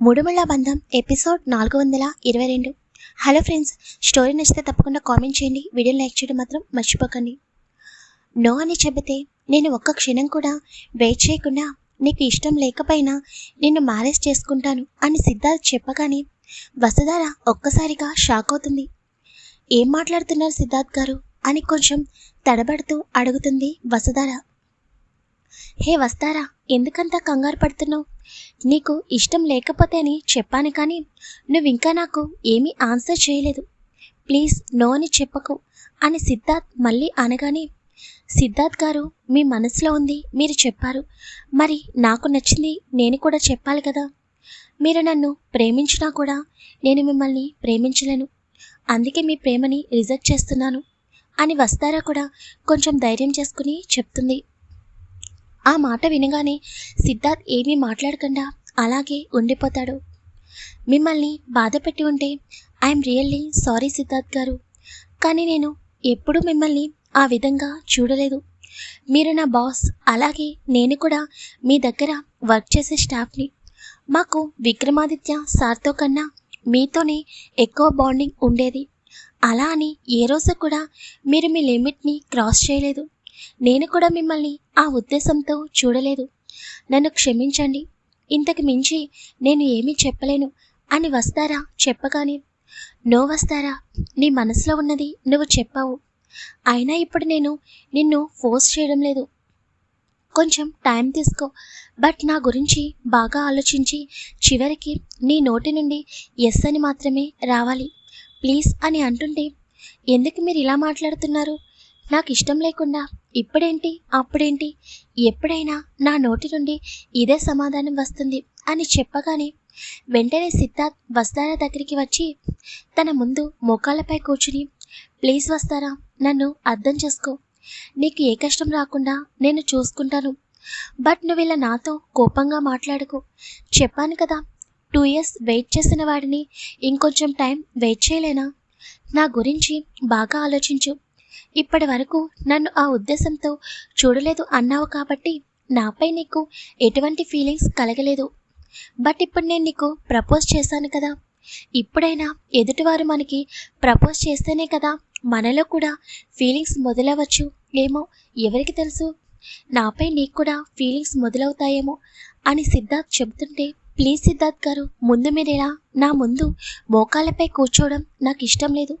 ముడుముళ్ళ బంధం ఎపిసోడ్ నాలుగు వందల ఇరవై రెండు. హలో ఫ్రెండ్స్ స్టోరీ నచ్చితే తప్పకుండా కామెంట్ చేయండి వీడియో లైక్ చేయడం మాత్రం మర్చిపోకండి. నో అని చెబితే నేను ఒక్క క్షణం కూడా వెయిట్ చేయకుండా నీకు ఇష్టం లేకపోయినా నిన్ను మ్యారేజ్ చేసుకుంటాను అని సిద్ధార్థ్ చెప్పగానే వసుధార ఒక్కసారిగా షాక్ అవుతుంది. ఏం మాట్లాడుతున్నారు సిద్ధార్థ్ గారు అని కొంచెం తడబడుతూ అడుగుతుంది వసుధార. హే వస్తారా ఎందుకంత కంగారు పడుతున్నావు? నీకు ఇష్టం లేకపోతే అని చెప్పాను కానీ నువ్వు ఇంకా నాకు ఏమీ ఆన్సర్ చేయలేదు. ప్లీజ్ నో అని చెప్పకు అని సిద్ధార్థ్ మళ్ళీ అనగానే సిద్ధార్థ్ గారు మీ మనసులో ఉంది మీరు చెప్పారు. మరి నాకు నచ్చింది నేను కూడా చెప్పాలి కదా? మీరు నన్ను ప్రేమించినా కూడా నేను మిమ్మల్ని ప్రేమించలేను. అందుకే మీ ప్రేమని రిజెక్ట్ చేస్తున్నాను అని వస్తారా కూడా కొంచెం ధైర్యం చేసుకుని చెప్తుంది. ఆ మాట వినగానే సిద్ధార్థ్ ఏమీ మాట్లాడకుండా అలాగే ఉండిపోతాడు. మిమ్మల్ని బాధ పెట్టి ఉంటే ఐఎమ్ రియల్లీ సారీ సిద్ధార్థ్ గారు. కానీ నేను ఎప్పుడూ మిమ్మల్ని ఆ విధంగా చూడలేదు. మీరు నా బాస్ అలాగే నేను కూడా మీ దగ్గర వర్క్ చేసే స్టాఫ్ని. మాకు విక్రమాదిత్య సార్తో కన్నా మీతోనే ఎక్కువ బాండింగ్ ఉండేది. అలా అని ఏ రోజు కూడా మీరు మీ లిమిట్ని క్రాస్ చేయలేదు. నేను కూడా మిమ్మల్ని ఆ ఉద్దేశంతో చూడలేదు. నన్ను క్షమించండి. ఇంతకు మించి నేను ఏమీ చెప్పలేను అని వస్తారా చెప్పగానే నో వస్తారా నీ మనసులో ఉన్నది నువ్వు చెప్పావు. అయినా ఇప్పుడు నేను నిన్ను ఫోర్స్ చేయడం లేదు. కొంచెం టైం తీసుకో. బట్ నా గురించి బాగా ఆలోచించి చివరికి నీ నోటి నుండి ఎస్ అని మాత్రమే రావాలి. ప్లీజ్ అని అంటుంటే ఎందుకు మీరు ఇలా మాట్లాడుతున్నారు? నాకు ఇష్టం లేకుండా ఇప్పుడేంటి? అప్పుడేంటి? ఎప్పుడైనా నా నోటి నుండి ఇదే సమాధానం వస్తుంది అని చెప్పగానే వెంటనే సిద్ధార్థ్ వస్తారా దగ్గరికి వచ్చి తన ముందు మోకాళ్ళపై కూర్చుని ప్లీజ్ వస్తారా? నన్ను అర్థం చేసుకో. నీకు ఏ కష్టం రాకుండా నేను చూసుకుంటాను. బట్ నువ్వు ఇలా నాతో కోపంగా మాట్లాడుకో. చెప్పాను కదా టూ ఇయర్స్ వెయిట్ చేసిన వాడిని ఇంకొంచెం టైం వెయిట్ చేయలేనా? నా గురించి బాగా ఆలోచించు. ఇప్పటి వరకు నన్ను ఆ ఉద్దేశంతో చూడలేదు అన్నావు కాబట్టి నాపై నీకు ఎటువంటి ఫీలింగ్స్ కలగలేదు. బట్ ఇప్పుడు నేను నీకు ప్రపోజ్ చేశాను కదా. ఇప్పుడైనా ఎదుటివారు మనకి ప్రపోజ్ చేస్తేనే కదా మనలో కూడా ఫీలింగ్స్ మొదలవచ్చు ఏమో ఎవరికి తెలుసు? నాపై నీకు కూడా ఫీలింగ్స్ మొదలవుతాయేమో అని సిద్ధార్థ్ చెబుతుంటే ప్లీజ్ సిద్ధార్థ్ గారు ముందు మీరేనా నా ముందు మోకాళ్ళపై కూర్చోవడం నాకు ఇష్టం లేదు.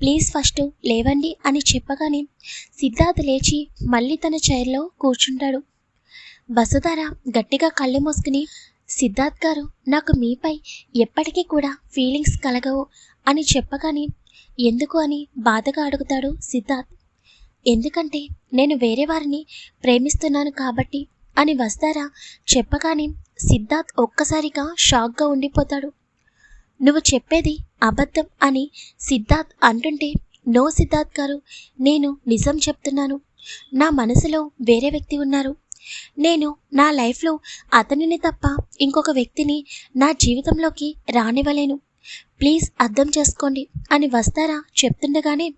ప్లీజ్ ఫస్ట్ లేవండి అని చెప్పగానే సిద్ధార్థ్ లేచి మళ్ళీ తన చైర్లో కూర్చుంటాడు. వసుధార గట్టిగా కళ్ళు మూసుకుని సిద్ధార్థ్ గారు నాకు మీపై ఎప్పటికీ కూడా ఫీలింగ్స్ కలగవు అని చెప్పగానే ఎందుకు అని బాధగా అడుగుతాడు సిద్ధార్థ్. ఎందుకంటే నేను వేరే వారిని ప్రేమిస్తున్నాను కాబట్టి అని వస్తారా? చెప్పగానే సిద్ధార్థ్ ఒక్కసారిగా షాక్గా ఉండిపోతాడు. నువ్వు చెప్పేది అబద్ధం అని సిద్ధార్థ్ అంటుంటే నో సిద్ధార్థ్ గారు నేను నిజం చెప్తున్నాను. నా మనసులో వేరే వ్యక్తి ఉన్నారు. నేను నా లైఫ్లో అతనిని తప్ప ఇంకొక వ్యక్తిని నా జీవితంలోకి రానివ్వలేను. ప్లీజ్ అర్థం చేసుకోండి అని వస్తారా? చెప్తుండగానే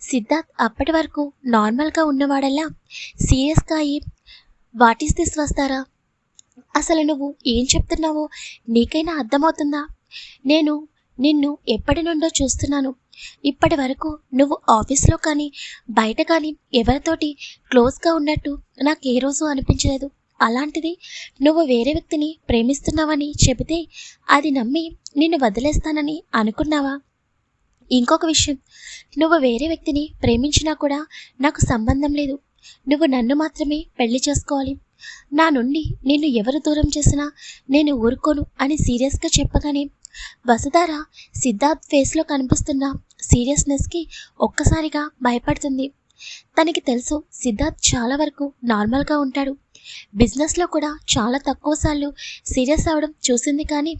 సిద్ధార్థ్ అప్పటి వరకు నార్మల్గా ఉన్నవాడల్లా సీరియస్గా అయ్యి వాట్ ఈస్ దిస్ వస్తారా? అసలు నువ్వు ఏం చెప్తున్నావో నీకైనా అర్థమవుతుందా? నేను నిన్ను ఎప్పటి నుండో చూస్తున్నాను. ఇప్పటి వరకు నువ్వు ఆఫీస్లో కానీ బయట కానీ ఎవరితోటి క్లోజ్గా ఉన్నట్టు నాకు ఏ రోజు అనిపించలేదు. అలాంటిది నువ్వు వేరే వ్యక్తిని ప్రేమిస్తున్నావని చెబితే అది నమ్మి నిన్ను వదిలేస్తానని అనుకున్నావా? ఇంకొక విషయం. నువ్వు వేరే వ్యక్తిని ప్రేమించినా కూడా నాకు సంబంధం లేదు. నువ్వు నన్ను మాత్రమే పెళ్ళి చేసుకోవాలి. నా నుండి నిన్ను ఎవరు దూరం చేసినా నేను ఊరుకోను అని సీరియస్గా చెప్పగానే వసుధార సిద్ధార్థ్ ఫేస్లో కనిపిస్తున్న సీరియస్నెస్కి ఒక్కసారిగా భయపడుతుంది. తనకి తెలుసు సిద్ధార్థ్ చాలా వరకు నార్మల్గా ఉంటాడు. బిజినెస్లో కూడా చాలా తక్కువ సార్లు సీరియస్ అవడం చూసింది కానీ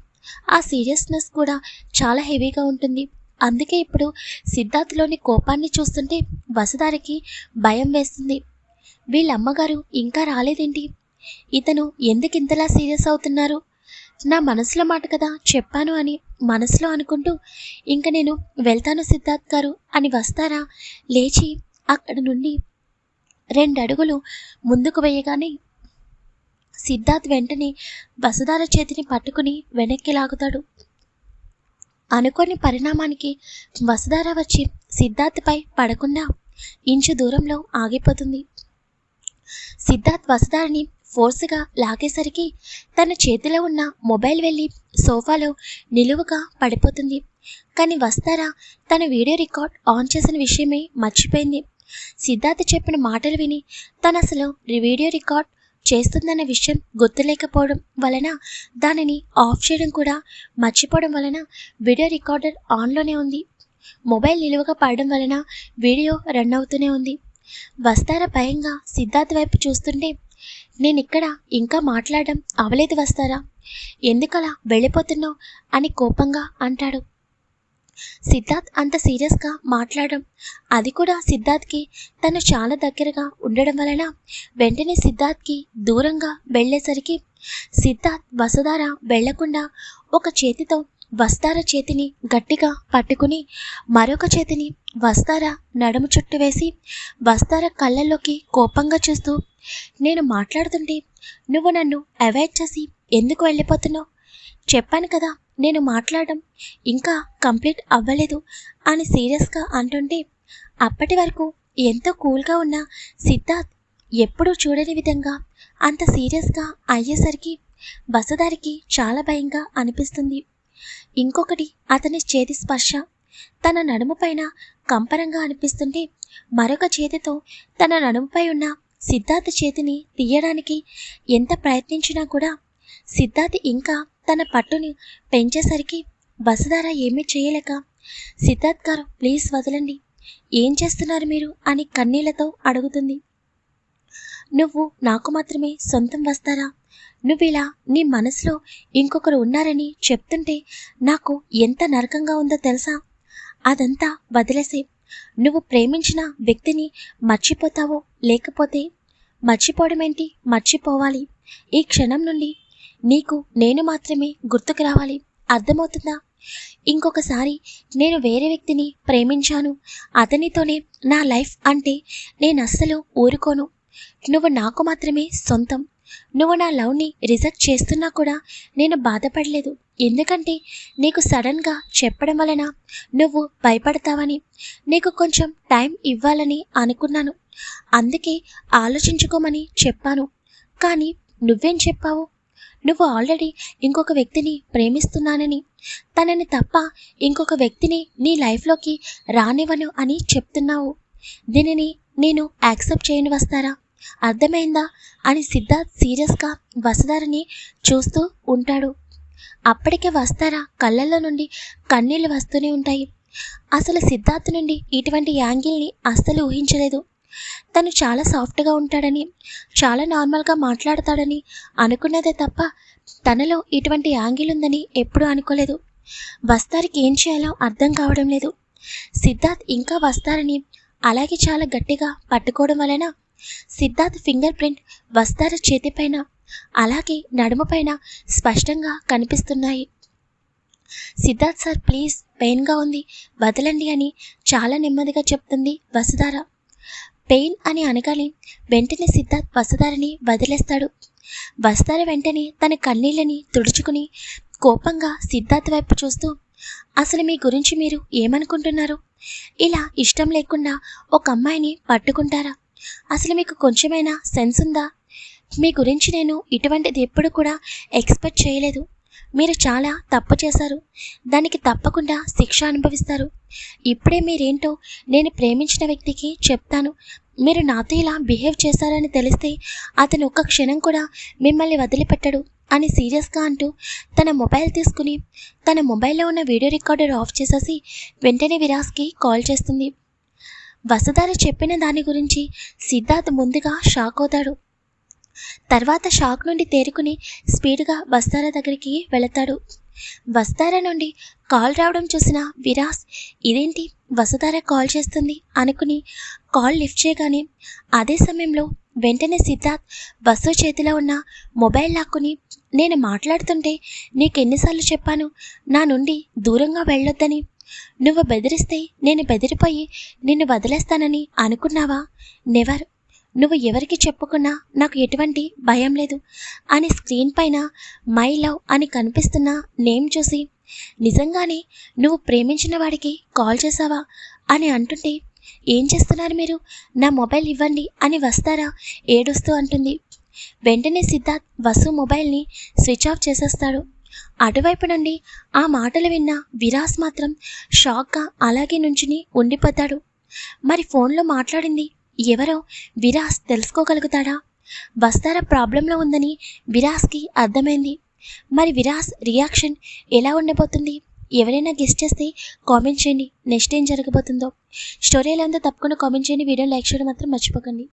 ఆ సీరియస్నెస్ కూడా చాలా హెవీగా ఉంటుంది. అందుకే ఇప్పుడు సిద్ధార్థ్లోని కోపాన్ని చూస్తుంటే వసుధారికి భయం వేస్తుంది. వీళ్ళమ్మగారు ఇంకా రాలేదేంటి? ఇతను ఎందుకు ఇంతలా సీరియస్ అవుతున్నారు? నా మనసులో మాట కదా చెప్పాను అని మనసులో అనుకుంటూ ఇంక నేను వెళ్తాను సిద్ధార్థ్ గారు అని వస్తారా? లేచి అక్కడ నుండి రెండు అడుగులు ముందుకు వేయగానే సిద్ధార్థ్ వెంటనే వసుధార చేతిని పట్టుకుని వెనక్కి లాగుతాడు. అనుకోని పరిణామానికి వసుధార వచ్చి సిద్ధార్థ్పై పడకుండా ఇంచు దూరంలో ఆగిపోతుంది. సిద్ధార్థ్ వసదారిని ఫోర్స్గా లాగేసరికి తన చేతిలో ఉన్న మొబైల్ వెళ్ళి సోఫాలో నిలువుగా పడిపోతుంది. కానీ వస్తారా? తన వీడియో రికార్డ్ ఆన్ చేసిన విషయమే మర్చిపోయింది. సిద్ధార్థ్ చెప్పిన మాటలు విని తను అసలు వీడియో రికార్డ్ చేస్తుందన్న విషయం గుర్తులేకపోవడం వలన దానిని ఆఫ్ చేయడం కూడా మర్చిపోవడం వలన వీడియో రికార్డర్ ఆన్లోనే ఉంది. మొబైల్ నిలువగా పడడం వలన వీడియో రన్ అవుతూనే ఉంది. వస్తారా భయంగా? సిద్ధార్థ్ వైపు చూస్తుంటే నేను ఇక్కడ ఇంకా మాట్లాడడం అవలేదు వస్తారా? ఎందుకలా వెళ్ళిపోతున్నావు? అని కోపంగా అంటాడు. సిద్ధార్థ్ అంత సీరియస్గా మాట్లాడడం అది కూడా సిద్ధార్థ్కి తను చాలా దగ్గరగా ఉండడం వలన వెంటనే సిద్ధార్థ్కి దూరంగా వెళ్ళేసరికి సిద్ధార్థ్ వసుధార వెళ్ళకుండా ఒక చేతితో వస్తార చేతిని గట్టిగా పట్టుకుని మరొక చేతిని వస్తార నడుము చుట్టూ వేసి వస్తార కళ్ళల్లోకి కోపంగా చూస్తూ నేను మాట్లాడుతుంటే నువ్వు నన్ను అవాయిడ్ చేసి ఎందుకు వెళ్ళిపోతున్నావు? చెప్పాను కదా నేను మాట్లాడడం ఇంకా కంప్లీట్ అవ్వలేదు అని సీరియస్గా అంటుంటే అప్పటి వరకు ఎంతో కూల్గా ఉన్న సిద్ధార్థ్ ఎప్పుడూ చూడని విధంగా అంత సీరియస్గా అయ్యేసరికి బసదారికి చాలా భయంగా అనిపిస్తుంది. ఇంకొకటి అతని చేతి స్పర్శ. తన నడుముపైన కంపరంగా అనిపిస్తుంటే మరొక చేతితో తన నడుముపై ఉన్న సిద్ధార్థ చేతిని తీయడానికి ఎంత ప్రయత్నించినా కూడా సిద్ధార్థ్ ఇంకా తన పట్టుని పెంచేసరికి బసధార ఏమీ చేయలేక సిద్ధార్థ్ గారు ప్లీజ్ వదలండి. ఏం చేస్తున్నారు మీరు? అని కన్నీళ్ళతో అడుగుతుంది. నువ్వు నాకు మాత్రమే సొంతం వస్తారా? నువ్వు ఇలా నీ మనసులో ఇంకొకరు ఉన్నారని చెప్తుంటే నాకు ఎంత నరకంగా ఉందో తెలుసా? అదంతా వదిలేసే. నువ్వు ప్రేమించిన వ్యక్తిని మర్చిపోతావో లేకపోతే మర్చిపోవడం ఏంటి మర్చిపోవాలి. ఈ క్షణం నుండి నీకు నేను మాత్రమే గుర్తుకు రావాలి. అర్థమవుతుందా? ఇంకొకసారి నేను వేరే వ్యక్తిని ప్రేమించాను. అతనితోనే నా లైఫ్ అంటే నేను అస్సలు ఊరుకోను. నువ్వు నాకు మాత్రమే సొంతం. నువ్వు నా లవ్ని రిజెక్ట్ చేస్తున్నా కూడా నేను బాధపడలేదు. ఎందుకంటే నీకు సడన్గా చెప్పడం వలన నువ్వు భయపడతావని నీకు కొంచెం టైం ఇవ్వాలని అనుకున్నాను. అందుకే ఆలోచించుకోమని చెప్పాను. కానీ నువ్వేం చెప్పావు? నువ్వు ఆల్రెడీ ఇంకొక వ్యక్తిని ప్రేమిస్తున్నానని తనని తప్ప ఇంకొక వ్యక్తిని నీ లైఫ్లోకి రానివ్వను అని చెప్తున్నావు. దీనిని నేను యాక్సెప్ట్ చేయని వస్తారా? అర్థమైందా అని సిద్ధార్థ్ సీరియస్గా వసుధరని చూస్తూ ఉంటాడు. అప్పటికే వస్తారా కళ్ళల్లో నుండి కన్నీళ్ళు వస్తూనే ఉంటాయి. అసలు సిద్ధార్థ్ నుండి ఇటువంటి యాంగిల్ని అస్సలు ఊహించలేదు. తను చాలా సాఫ్ట్గా ఉంటాడని చాలా నార్మల్గా మాట్లాడతాడని అనుకున్నదే తప్ప తనలో ఇటువంటి యాంగిల్ ఉందని ఎప్పుడూ అనుకోలేదు. వస్తారికి ఏం చేయాలో అర్థం కావడం లేదు. సిద్ధార్థ్ ఇంకా వస్తారని అలాగే చాలా గట్టిగా పట్టుకోవడం వలన సిద్ధార్థ్ ఫింగర్ ప్రింట్ వస్తార చేతిపైన. అలాగే నడుముపైన స్పష్టంగా కనిపిస్తున్నాయి. సిద్ధార్థ్ సార్ ప్లీజ్ పెయిన్గా ఉంది. వదలండి అని చాలా నెమ్మదిగా చెప్తుంది వసుధార. పెయిన్ అని అనగానే వెంటనే సిద్ధార్థ్ వసుధారని వదిలేస్తాడు. వసుధార వెంటనే తన కన్నీళ్ళని తుడుచుకుని కోపంగా సిద్ధార్థ్ వైపు చూస్తూ అసలు మీ గురించి మీరు ఏమనుకుంటున్నారు? ఇలా ఇష్టం లేకుండా ఒక అమ్మాయిని పట్టుకుంటారా? అసలు మీకు కొంచెమైనా సెన్స్ ఉందా? మీ గురించి నేను ఇటువంటిది ఎప్పుడు కూడా ఎక్స్పెక్ట్ చేయలేదు. మీరు చాలా తప్పు చేశారు. దానికి తప్పకుండా శిక్ష అనుభవిస్తారు. ఇప్పుడే మీరేంటో నేను ప్రేమించిన వ్యక్తికి చెప్తాను. మీరు నాతో ఇలా బిహేవ్ చేశారని తెలిస్తే అతను ఒక్క క్షణం కూడా మిమ్మల్ని వదిలిపెట్టడు అని సీరియస్గా అంటూ తన మొబైల్ తీసుకుని తన మొబైల్లో ఉన్న వీడియో రికార్డర్ ఆఫ్ చేసేసి వెంటనే విరాస్కి కాల్ చేస్తుంది. వసుధార చెప్పిన దాని గురించి సిద్ధార్థ్ ముందుగా షాక్ అవుతాడు. తర్వాత షాక్ నుండి తేరుకుని స్పీడ్గా వస్తార దగ్గరికి వెళతాడు. వస్తారా నుండి కాల్ రావడం చూసిన విరాస్ ఇదేంటి వసుధార కాల్ చేస్తుంది? అనుకుని కాల్ లిఫ్ట్ చేయగానే అదే సమయంలో వెంటనే సిద్ధార్థ్ వసు చేతిలో ఉన్న మొబైల్ లాక్కుని నేను మాట్లాడుతుంటే నీకు ఎన్నిసార్లు చెప్పాను నా నుండి దూరంగా వెళ్ళొద్దని. నువ్వు బెదిరిస్తే నేను బెదిరిపోయి నిన్ను వదిలేస్తానని అనుకున్నావా? నెవర్. నువ్వు ఎవరికి చెప్పుకున్నా నాకు ఎటువంటి భయం లేదు. అని స్క్రీన్ పైన మై లవ్ అని కనిపిస్తున్న నేమ్ చూసి నిజంగానే నువ్వు ప్రేమించిన వాడికి కాల్ చేసావా అని అంటుంటే ఏం చేస్తున్నారు మీరు? నా మొబైల్ ఇవ్వండి అని వస్తారా? ఏడుస్తూ అంటుంది. వెంటనే సిద్ధార్థ్ వసు మొబైల్ని స్విచ్ ఆఫ్ చేసేస్తాడు. అటువైపు నుండి ఆ మాటలు విన్న విరాస్ మాత్రం షాక్గా అలాగే నుంచుని ఉండిపోతాడు. మరి ఫోన్లో మాట్లాడింది ఎవరో విరాస్ తెలుసుకోగలుగుతాడా? వస్తారా ప్రాబ్లంలో ఉందని విరాస్కి అర్థమైంది. మరి విరాస్ రియాక్షన్ ఎలా ఉండబోతుంది? ఎవరైనా గెస్ట్ చేస్తే కామెంట్ చేయండి. నెక్స్ట్ ఏం జరగబోతుందో. స్టోరీ ఎలా ఉందో తప్పకుండా కామెంట్ చేయండి. వీడియో లైక్ చేయడం మాత్రం మర్చిపోకండి.